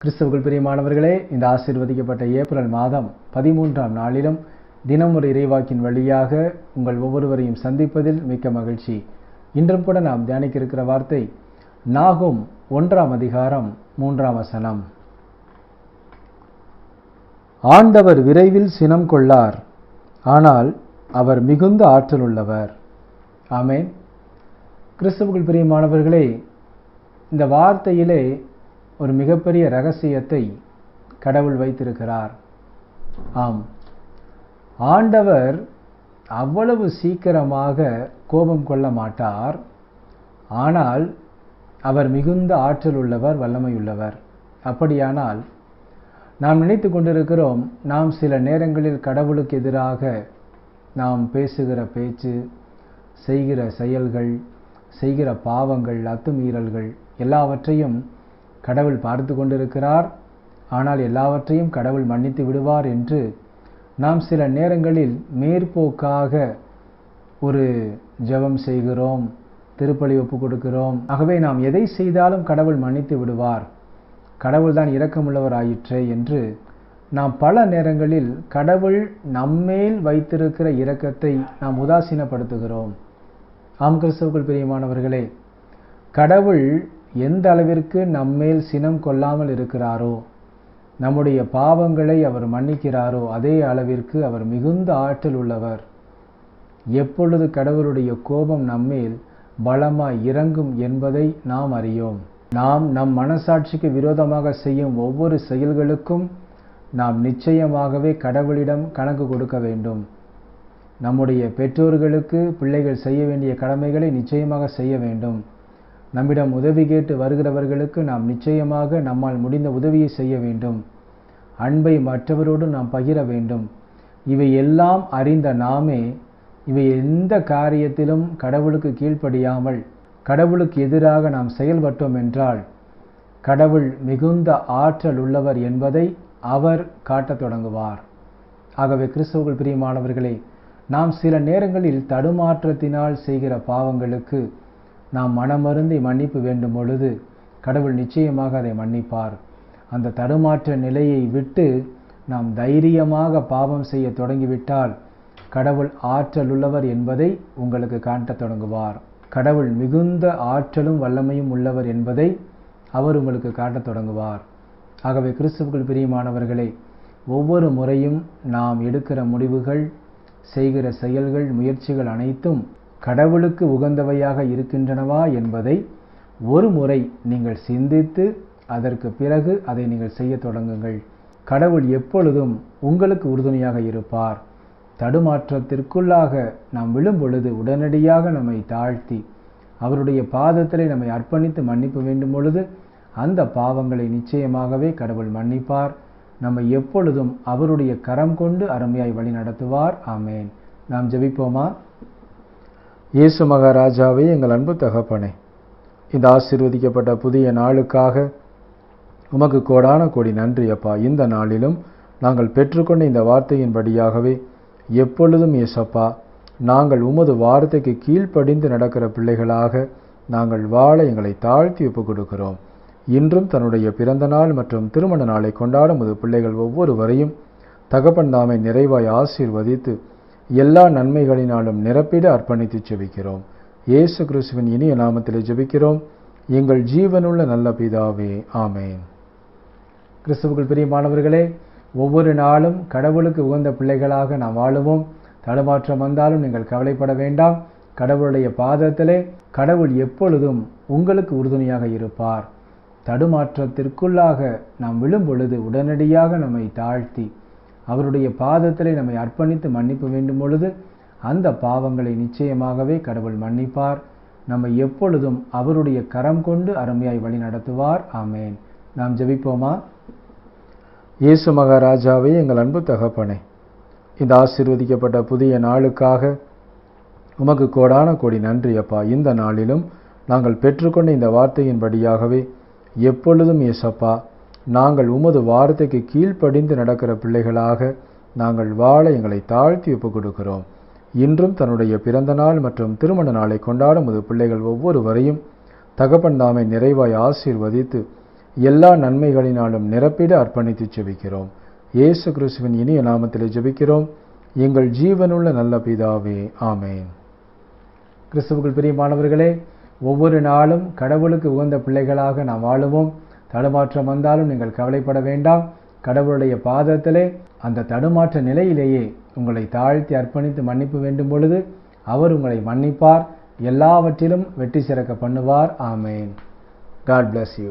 கிறிஸ்தவர்கள் பிரியமானவர்களே இந்த ஆசீர்வதிக்கப்பட்ட ஏப்ரல் மாதம் பதிமூன்றாம் நாளிலும் தினம் ஒரு இறைவாக்கின் வழியாக உங்கள் ஒவ்வொருவரையும் சந்திப்பதில் மிக்க மகிழ்ச்சி. இன்றும் கூட நாம் தியானிக்க இருக்கிற வார்த்தை நாகும் ஒன்றாம் அதிகாரம் மூன்றாம் வசனம். ஆண்டவர் விரைவில் சினம் கொள்ளார் ஆனால் அவர் மிகுந்த ஆற்றல் உள்ளவர். ஆமேன். கிறிஸ்தவர்கள் பிரியமானவர்களே இந்த வார்த்தையிலே ஒரு மிகப்பெரிய ரகசியத்தை கடவுள் வைத்திருக்கிறார். ஆம். ஆண்டவர் அவ்வளவு சீக்கிரமாக கோபம் கொள்ள மாட்டார். ஆனால் அவர் மிகுந்த ஆற்றல் உள்ளவர் வல்லமையுள்ளவர் அப்படியானால் நாம் நினைத்து கொண்டிருக்கிறோம் நாம் சில நேரங்களில் கடவுளுக்கு எதிராக நாம் பேசுகிற பேச்சு செய்கிற செயல்கள் செய்கிற பாவங்கள் அத்துமீறல்கள் எல்லாவற்றையும் கடவுள் பார்த்து கொண்டிருக்கிறார். ஆனால் எல்லாவற்றையும் கடவுள் மன்னித்து விடுவார் என்று நாம் சில நேரங்களில் மேற்போக்காக ஒரு ஜெபம் செய்கிறோம் திருப்பலி ஒப்பு கொடுக்கிறோம். ஆகவே நாம் எதை செய்தாலும் கடவுள் மன்னித்து விடுவார். கடவுள் தான் இரக்கமுள்ளவர் ஆயிற்றே என்று நாம் பல நேரங்களில் கடவுள் நம்மேல் வைத்திருக்கிற இரக்கத்தை நாம் உதாசீனப்படுத்துகிறோம். ஆம் கிறிஸ்தவர்கள் பிரியமானவர்களே கடவுள் எந்த அளவிற்கு நம்மேல் சினம் கொள்ளாமல் இருக்கிறாரோ நம்முடைய பாவங்களை அவர் மன்னிக்கிறாரோ அதே அளவிற்கு அவர் மிகுந்த ஆற்றல் உள்ளவர். எப்பொழுது கடவுளுடைய கோபம் நம்மேல் பலமாய் இறங்கும் என்பதை நாம் அறியோம். நாம் நம் மனசாட்சிக்கு விரோதமாக செய்யும் ஒவ்வொரு செயல்களுக்கும் நாம் நிச்சயமாகவே கடவுளிடம் கணக்கு கொடுக்க வேண்டும். நம்முடைய பெற்றோர்களுக்கு பிள்ளைகள் செய்ய வேண்டிய கடமைகளை நிச்சயமாக செய்ய வேண்டும். நம்மிடம் உதவி கேட்டு வருகிறவர்களுக்கு நாம் நிச்சயமாக நம்மால் முடிந்த உதவியை செய்ய வேண்டும். அன்பை மற்றவரோடு நாம் பகிர வேண்டும். இவை எல்லாம் அறிந்த நாமே இவை எந்த காரியத்திலும் கடவுளுக்கு கீழ்ப்படியாமல் கடவுளுக்கு எதிராக நாம் செயல்பட்டோம் என்றால் கடவுள் மிகுந்த ஆற்றல் உள்ளவர் என்பதை அவர் காட்டத் தொடங்குவார். ஆகவே கிறிஸ்தவர்கள் பிரியமானவர்களே நாம் சில நேரங்களில் தடுமாற்றத்தினால் செய்கிற பாவங்களுக்கு நாம் மனமருந்தி மன்னிப்பு வேண்டும் பொழுது கடவுள் நிச்சயமாக அதை மன்னிப்பார். அந்த தடுமாற்ற நிலையை விட்டு நாம் தைரியமாக பாவம் செய்ய தொடங்கிவிட்டால் கடவுள் ஆற்றல் உள்ளவர் என்பதை உங்களுக்கு காட்டத் தொடங்குவார். கடவுள் மிகுந்த ஆற்றலும் வல்லமையும் உள்ளவர் என்பதை அவர் உங்களுக்கு காட்டத் தொடங்குவார். ஆகவே கிறிஸ்துவுக்குள் பிரியமானவர்களே ஒவ்வொரு முறையும் நாம் எடுக்கிற முடிவுகள் செய்கிற செயல்கள் முயற்சிகள் அனைத்தும் கடவுளுக்கு உகந்தவையாக இருக்கின்றனவா என்பதை ஒரு முறை நீங்கள் சிந்தித்து அதற்கு பிறகு அதை நீங்கள் செய்ய தொடங்குங்கள். கடவுள் எப்பொழுதும் உங்களுக்கு உறுதுணையாக இருப்பார். தடுமாற்றத்திற்குள்ளாக நாம் விழும் பொழுது உடனடியாக நம்மை தாழ்த்தி அவருடைய பாதத்திலே நம்மை அர்ப்பணித்து மன்னிப்பு வேண்டும் பொழுது அந்த பாவங்களை நிச்சயமாகவே கடவுள் மன்னிப்பார். நம்மை எப்பொழுதும் அவருடைய கரம் கொண்டு அருமையாய் வழி நடத்துவார் ஆமேன். நாம் ஜெபிப்போமா? இயேசு மகாராஜாவே எங்கள் அன்பு தகப்பனே இந்த ஆசீர்வதிக்கப்பட்ட புதிய நாளுக்காக உமக்கு கோடான கோடி நன்றி அப்பா. இந்த நாளிலும் நாங்கள் பெற்றுக்கொண்ட இந்த வார்த்தையின்படியாகவே எப்பொழுதும் இயேசப்பா நாங்கள் உமது வார்த்தைக்கு கீழ்ப்படிந்து நடக்கிற பிள்ளைகளாக நாங்கள் வாழ எங்களை தாழ்த்தி ஒப்புக் கொடுக்கிறோம் இன்றும் தன்னுடைய பிறந்த நாள் மற்றும் திருமண நாளை கொண்டாடும் உமது பிள்ளைகள் ஒவ்வொருவரையும் தகப்பன் தாமை நிறைவாய் ஆசீர்வதித்து எல்லா நன்மைகளினாலும் நிரப்பிட அர்ப்பணித்து ஜெபிக்கிறோம். இயேசு கிறிஸ்துவின் இனிய நாமத்தில் ஜெபிக்கிறோம். எங்கள் ஜீவனுள்ள நல்ல பிதாவே ஆமேன். கிறிஸ்துவுக்குள் பிரியமானவர்களே ஒவ்வொரு நாளும் கடவுளுக்கு உகந்த பிள்ளைகளாக நாம் வாழுவோம். தடுமாற்றம் வந்தாலும் நீங்கள் கவலைப்பட வேண்டாம். கடவுளுடைய பாதத்திலே கடவுள் எப்பொழுதும் உங்களுக்கு உறுதுணையாக இருப்பார். தடுமாற்றத்திற்குள்ளாக நாம் விழும் பொழுது உடனடியாக நம்மை தாழ்த்தி அவருடைய பாதத்திலே நம்மை அர்ப்பணித்து மன்னிப்பு வேண்டும் பொழுது அந்த பாவங்களை நிச்சயமாகவே கடவுள் மன்னிப்பார். நம்மை எப்பொழுதும் அவருடைய கரம் கொண்டு அருமையாய் வழி நடத்துவார். ஆமேன். நாம் ஜெபிப்போமா? இயேசு மகாராஜாவே எங்கள் அன்பு தகப்பனே இந்த ஆசீர்வதிக்கப்பட்ட புதிய நாளுக்காக உமக்கு கோடான கோடி நன்றி அப்பா. இந்த நாளிலும் நாங்கள் பெற்றுக்கொண்ட இந்த வார்த்தையின்படியாகவே எப்பொழுதும் இயேசப்பா நாங்கள் உமது வார்த்தைக்கு கீழ்ப்படிந்து நடக்கிற பிள்ளைகளாக நாங்கள் வாழ எங்களை தாழ்த்தி ஒப்புக் கொடுக்கிறோம் இன்றும் தன்னுடைய பிறந்த நாள் மற்றும் திருமண நாளை கொண்டாடும் உமது பிள்ளைகள் ஒவ்வொருவரையும் தகப்பன் தாமை நிறைவாய் ஆசீர்வதித்து எல்லா நன்மைகளினாலும் நிரப்பிட அர்ப்பணித்து ஜெபிக்கிறோம் இயேசு கிறிஸ்துவின் இனிய நாமத்திலே ஜெபிக்கிறோம். எங்கள் ஜீவனுள்ள நல்ல பிதாவே ஆமேன். கிறிஸ்துவுக்குள் பிரியமானவர்களே ஒவ்வொரு நாளும் கடவுளுக்கு உகந்த பிள்ளைகளாக நாம் வாழுவோம். தடுமாற்றம் வந்தாலும் நீங்கள் கவலைப்பட வேண்டாம். கடவுளுடைய பாதத்திலே அந்த தடுமாற்ற நிலையிலேயே உங்களை தாழ்த்தி அர்ப்பணித்து மன்னிப்பு வேண்டும் பொழுது அவர் உங்களை மன்னிப்பார். எல்லாவற்றிலும் வெற்றி சிறக்க பண்ணுவார். ஆமேன். God bless you